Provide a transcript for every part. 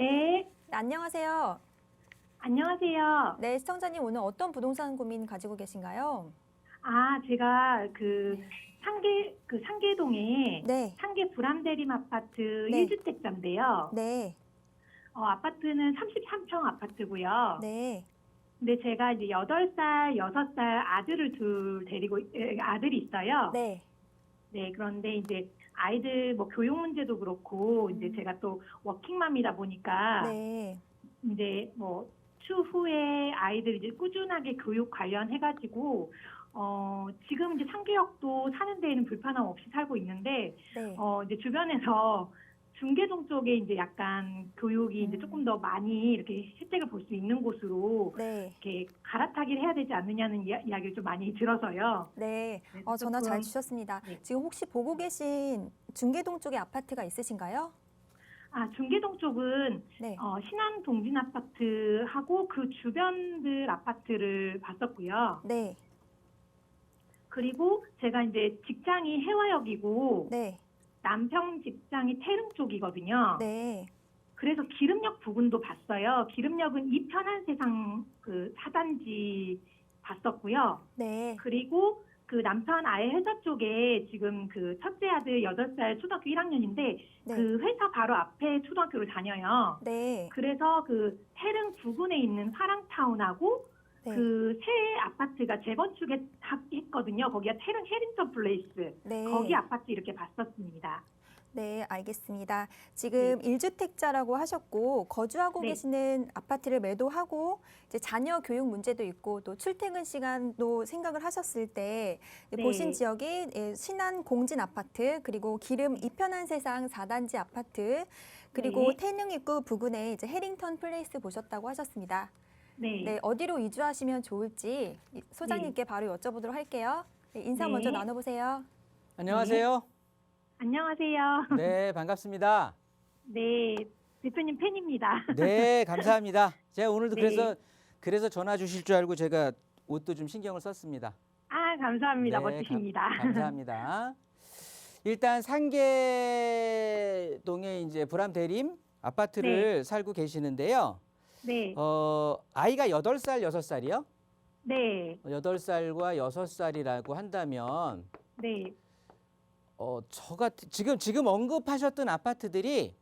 네, 네, 안녕하세요. 안녕하세요. 네, 시청자님 오늘 어떤 부동산 고민 가지고 계신가요? 아, 제가 그 상계 그 상계동에 네, 상계 불암대림 아파트 네. 1주택자인데요. 네, 어, 아파트는 33평 아파트고요. 네, 근데 제가 이제 8살, 6살 아들을 둘 데리고 에, 아들이 있어요. 네, 네, 그런데 이제 아이들 뭐 교육 문제도 그렇고 음. 이제 제가 또 워킹맘이다 보니까 네, 이제 뭐 추후에 아이들 이제 꾸준하게 교육 관련해 가지고 어 지금 이제 상계역도 사는 데에는 불편함 없이 살고 있는데 네. 어 이제 주변에서 중계동 쪽에 이제 약간 교육이 이제 음. 조금 더 많이 이렇게 혜택을 볼 수 있는 곳으로 네, 이렇게 갈아타기를 해야 되지 않느냐는 이야, 이야기를 좀 많이 들어서요. 네. 어, 전화 잘 조금- 주셨습니다. 네. 지금 혹시 보고 계신 중계동 쪽에 아파트가 있으신가요? 아 중계동 쪽은 네, 어, 신안 동진 아파트하고 그 주변들 아파트를 봤었고요. 네, 그리고 제가 이제 직장이 해화역이고 네, 남편 직장이 태릉 쪽이거든요. 네, 그래서 기름역 부근도 봤어요. 기름역은 이 편한 세상 그 사단지 봤었고요. 네, 그리고 그 남편 아예 회사 쪽에 지금 그 첫째 아들 8살 초등학교 1학년인데 네, 그 회사 바로 앞에 초등학교를 다녀요. 네, 그래서 그 태릉 부근에 있는 화랑타운하고 네, 그새 아파트가 재건축에 다 했거든요. 거기가 태릉 해링턴 플레이스. 네. 거기 아파트 이렇게 봤었습니다. 네, 알겠습니다. 지금 일 1주택자라고 하셨고 거주하고 네. 계시는 아파트를 매도하고 이제 자녀 교육 문제도 있고 또 출퇴근 시간도 생각을 하셨을 때 네. 보신 지역이 예, 신안 공진 아파트 그리고 기름 이편한 세상 4단지 아파트 그리고 네. 태릉 입구 부근에 이제 해링턴 플레이스 보셨다고 하셨습니다. 네. 네, 어디로 이주하시면 좋을지 이- 소장님께 바로 여쭤보도록 할게요. 네, 인사 네. 먼저 나눠보세요. 안녕하세요. 안녕하세요. 네, 반갑습니다. 네. 대표님 팬입니다. 네, 감사합니다. 제가 오늘도 네. 그래서 그래서 전화 주실 줄 알고 제가 옷도 좀 신경을 썼습니다. 아, 감사합니다. 네, 멋지십니다. 감, 감사합니다. 일단 상계동에 이제 불암 대림 아파트를 살고 계시는데요. 네. 어, 아이가 여덟 살 여섯 살이요 네. 여덟 살과 여섯 살이라고 한다면 네. 어, 저 같은 지금 지금 언급하셨던 아파트들이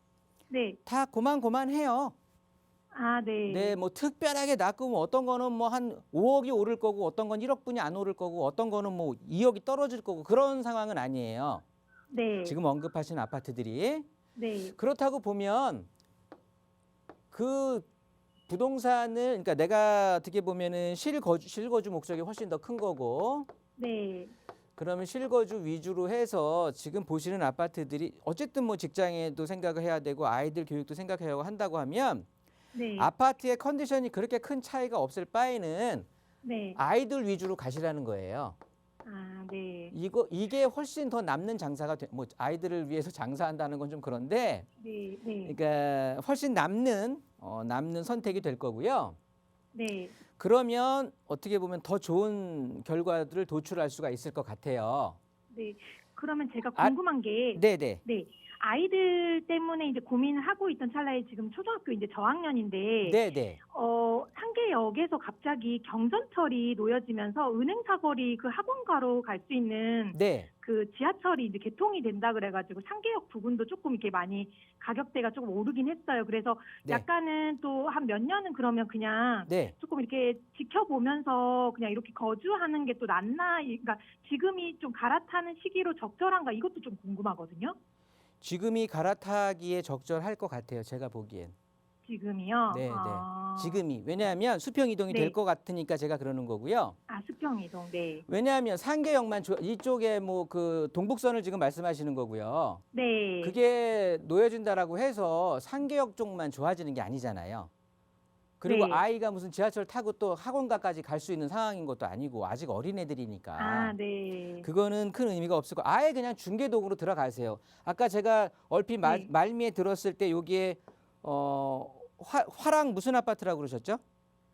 네. 다 고만고만해요. 아, 네. 네, 뭐 특별하게 낮고 뭐 어떤 거는 뭐 한 5억이 오를 거고 어떤 건 1억 분이 안 오를 거고 어떤 거는 뭐 2억이 떨어질 거고 그런 상황은 아니에요. 네. 지금 언급하신 아파트들이 네. 그렇다고 보면 그 부동산을 그러니까 내가 어떻게 보면은 실거주 실거주 목적이 훨씬 더 큰 거고 네. 그러면 실거주 위주로 해서 지금 보시는 아파트들이 어쨌든 뭐 직장에도 생각을 해야 되고 아이들 교육도 생각해야 하고 한다고 하면 네. 아파트의 컨디션이 그렇게 큰 차이가 없을 바에는 네. 아이들 위주로 가시라는 거예요. 아, 네. 이거 이게 훨씬 더 남는 장사가 돼, 뭐 아이들을 위해서 장사한다는 건 좀 그런데 네. 네. 그러니까 훨씬 남는 어, 남는 선택이 될 거고요. 네. 그러면 어떻게 보면 더 좋은 결과들을 도출할 수가 있을 것 같아요. 네. 그러면 제가 아, 궁금한 게 네, 네. 네. 아이들 때문에 이제 고민을 하고 있던 찰나에 지금 초등학교 이제 저학년인데 네, 네. 어, 상계역에서 갑자기 경전철이 놓여지면서 은행 사거리 그 학원가로 갈 수 있는 네. 그 지하철이 이제 개통이 된다 그래가지고 상계역 부분도 조금 이렇게 많이 가격대가 조금 오르긴 했어요. 그래서 네. 약간은 또 한 몇 년은 그러면 그냥 네. 조금 이렇게 지켜보면서 그냥 이렇게 거주하는 게 또 낫나? 이- 그러니까 지금이 좀 갈아타는 시기로 적절한가? 이것도 좀 궁금하거든요. 지금이 갈아타기에 적절할 것 같아요. 제가 보기엔. 지금이요. 네, 네. 아, 지금이 왜냐하면 수평 이동이 네. 될 것 같으니까 제가 그러는 거고요. 아 수평 이동. 네. 왜냐하면 상계역만 좋아- 이쪽에 뭐 그 동북선을 지금 말씀하시는 거고요. 네. 그게 놓여진다라고 해서 상계역 쪽만 좋아지는 게 아니잖아요. 그리고 네. 아이가 무슨 지하철 타고 또 학원가까지 갈 수 있는 상황인 것도 아니고 아직 어린애들이니까. 아, 네. 그거는 큰 의미가 없을 거. 아예 그냥 중계동으로 들어가세요. 아까 제가 얼핏 말, 네. 말미에 들었을 때 여기에 어 화, 화랑 무슨 아파트라고 그러셨죠?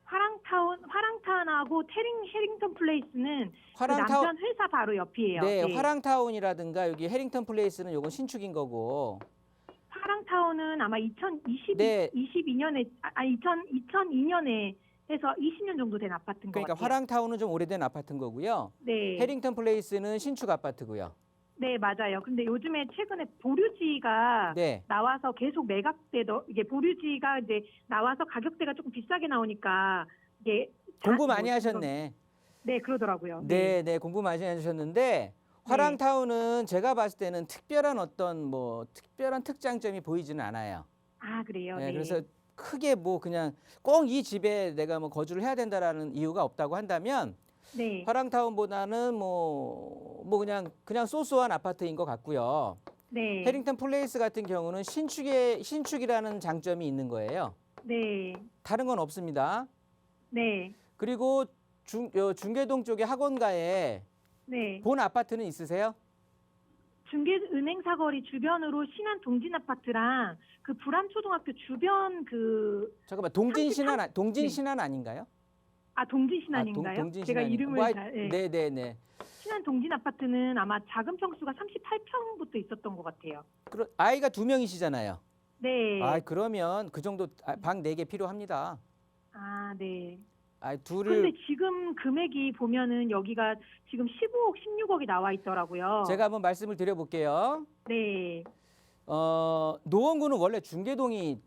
화랑타운 화랑타운하고 태링 해링턴 플레이스는 그 화랑타운 남편 회사 바로 옆이에요. 네, 화랑타운이라든가 여기 해링턴 플레이스는 요건 신축인 거고. 화랑타운은 아마 2020, 네. 22년에 아 2000, 2002년에 해서 20년 정도 된 아파트인 것 그러니까 같아요. 화랑타운은 좀 오래된 아파트인 거고요. 네. 해링턴 플레이스는 신축 아파트고요. 네, 맞아요. 근데 요즘에 최근에 보류지가 네. 나와서 계속 매각되더 이게 보류지가 이제 나와서 가격대가 조금 비싸게 나오니까 이게 자- 공부 많이 뭐 하셨네. 네, 그러더라고요. 네, 네, 공부 많이 하셨는데 화랑타운은 제가 봤을 때는 특별한 어떤 뭐 특별한 특장점이 보이지는 않아요. 아, 그래요. 네, 네. 그래서 크게 뭐 그냥 꼭 이 집에 내가 뭐 거주를 해야 된다라는 이유가 없다고 한다면 네. 화랑타운보다는 뭐 뭐 그냥 그냥 소소한 아파트인 것 같고요. 네. 해링턴 플레이스 같은 경우는 신축의 신축이라는 장점이 있는 거예요. 네. 다른 건 없습니다. 네. 그리고 중, 어, 중계동 쪽에 학원가에 네. 본 아파트는 있으세요? 중계 은행 사거리 주변으로 신한 동진 아파트랑 그 불암 초등학교 주변 그 잠깐만 동진 33? 신안 아- 동진 네. 신안 아닌가요? 아, 동진 아, 신한인가요? 동, 진 제가 이름을 뭐, 잘 네. 네, 네, 네. 신한 동진 아파트는 아마 작은 평수가 38평부터 있었던 것 같아요. 그러, 아이가 두 명이시잖아요. 네. 아, 그러면 그 정도 아, 방네 개 필요합니다. 아, 네. 아, 근데 둘을 지금 금액이 보면은 여기가 지금 15억, 16억이 나와 있더라고요. 제가 한번 말씀을 드려볼게요. 네. 어, 노원구는 원래 중계동이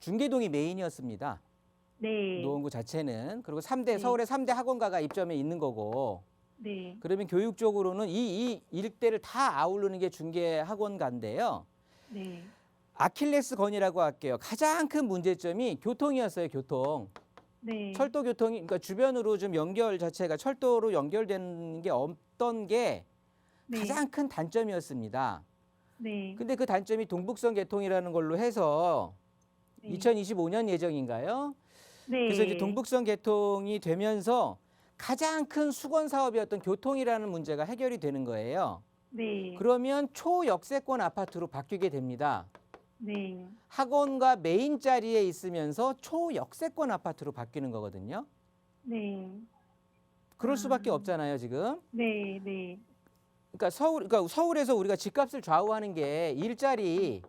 중계동이 메인이었습니다. 네. 노원구 자체는 그리고 삼대 네. 서울의 삼대 학원가가 입점해 있는 거고 네. 그러면 교육적으로는 이, 이 일대를 다 아우르는 게 중계 학원가인데요. 네. 아킬레스 건이라고 할게요. 가장 큰 문제점이 교통이었어요. 교통. 네. 철도 교통이 그러니까 주변으로 좀 연결 자체가 철도로 연결되는 게 없던 게 네. 가장 큰 단점이었습니다. 네. 근데 그 단점이 동북선 개통이라는 걸로 해서 네. 2025년 예정인가요? 네. 그래서 이제 동북선 개통이 되면서 가장 큰 수건 사업이었던 교통이라는 문제가 해결이 되는 거예요. 네. 그러면 초역세권 아파트로 바뀌게 됩니다. 네. 학원과 메인 자리에 있으면서 초역세권 아파트로 바뀌는 거거든요. 네. 그럴 아. 수밖에 없잖아요, 지금. 네. 네. 그러니까 서울, 그러니까 서울에서 우리가 집값을 좌우하는 게 일자리,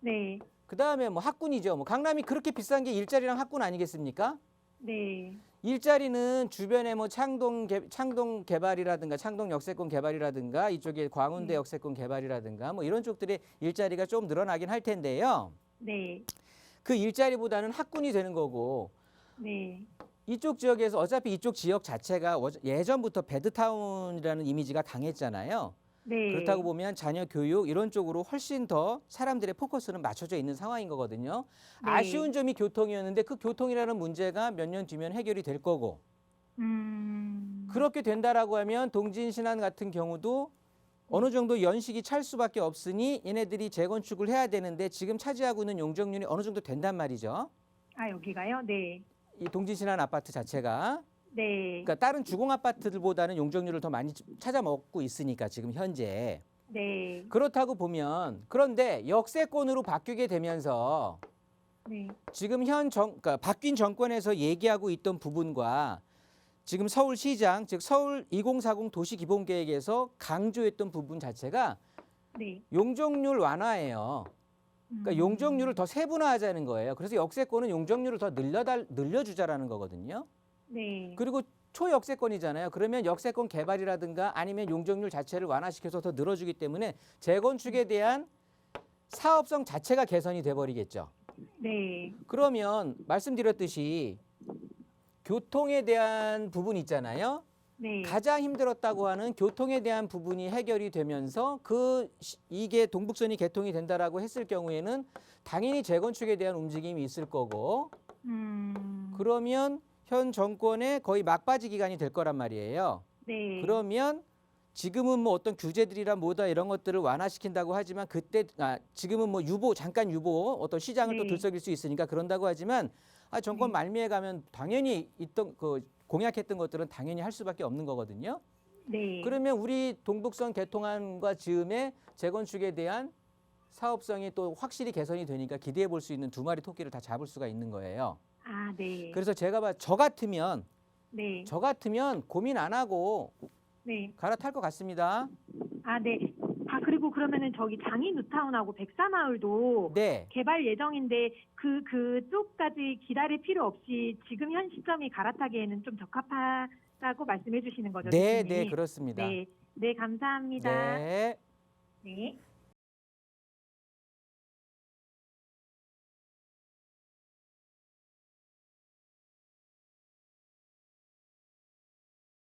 네. 그 다음에 뭐 학군이죠. 뭐 강남이 그렇게 비싼 게 일자리랑 학군 아니겠습니까? 네. 일자리는 주변에 뭐 창동 개, 창동 개발이라든가 창동 역세권 개발이라든가 이쪽에 광운대 네. 역세권 개발이라든가 뭐 이런 쪽들의 일자리가 좀 늘어나긴 할 텐데요. 네. 그 일자리보다는 학군이 되는 거고 네. 이쪽 지역에서 어차피 이쪽 지역 자체가 워- 예전부터 배드타운이라는 이미지가 강했잖아요. 네. 그렇다고 보면 자녀 교육 이런 쪽으로 훨씬 더 사람들의 포커스는 맞춰져 있는 상황인 거거든요. 네. 아쉬운 점이 교통이었는데 그 교통이라는 문제가 몇 년 뒤면 해결이 될 거고 음. 그렇게 된다라고 하면 동진 신안 같은 경우도 어느 정도 연식이 찰 수밖에 없으니 얘네들이 재건축을 해야 되는데 지금 차지하고 있는 용적률이 어느 정도 된단 말이죠. 아, 여기가요? 네. 이 동진 신안 아파트 자체가 네. 그러니까 다른 주공 아파트들보다는 용적률을 더 많이 찾아 먹고 있으니까 지금 현재 네. 그렇다고 보면 그런데 역세권으로 바뀌게 되면서 네. 지금 현 정, 그러니까 바뀐 정권에서 얘기하고 있던 부분과 지금 서울시장 즉 서울 2040 도시기본계획에서 강조했던 부분 자체가 네. 용적률 완화예요. 그러니까 음. 용적률을 더 세분화하자는 거예요. 그래서 역세권은 용적률을 더 늘려달 늘려주자라는 거거든요. 네. 그리고 초역세권이잖아요. 그러면 역세권 개발이라든가 아니면 용적률 자체를 완화시켜서 더 늘어주기 때문에 재건축에 대한 사업성 자체가 개선이 돼 버리겠죠. 네. 그러면 말씀드렸듯이 교통에 대한 부분 있잖아요. 네. 가장 힘들었다고 하는 교통에 대한 부분이 해결이 되면서 그 시- 이게 동북선이 개통이 된다라고 했을 경우에는 당연히 재건축에 대한 움직임이 있을 거고 음. 그러면 현 정권의 거의 막바지 기간이 될 거란 말이에요. 네. 그러면 지금은 뭐 어떤 규제들이라 뭐다 이런 것들을 완화시킨다고 하지만 그때 아 지금은 뭐 유보 잠깐 유보 어떤 시장을 또 네. 들썩일 수 있으니까 그런다고 하지만 아 정권 네. 말미에 가면 당연히 있던 그 공약했던 것들은 당연히 할 수밖에 없는 거거든요. 네. 그러면 우리 동북선 개통안과 즈음에 재건축에 대한 사업성이 또 확실히 개선이 되니까 기대해 볼 수 있는 두 마리 토끼를 다 잡을 수가 있는 거예요. 아, 네. 그래서 제가 봐 저 같으면 네. 저 같으면 고민 안 하고 네. 갈아탈 것 같습니다. 아, 네. 아 그리고 그러면은 저기 장이 뉴타운하고 백사마을도 네. 개발 예정인데 그 그쪽까지 기다릴 필요 없이 지금 현 시점이 갈아타기에는 좀 적합하다고 말씀해 주시는 거죠? 네, 대표님? 네, 그렇습니다. 네, 네 감사합니다. 네. 네.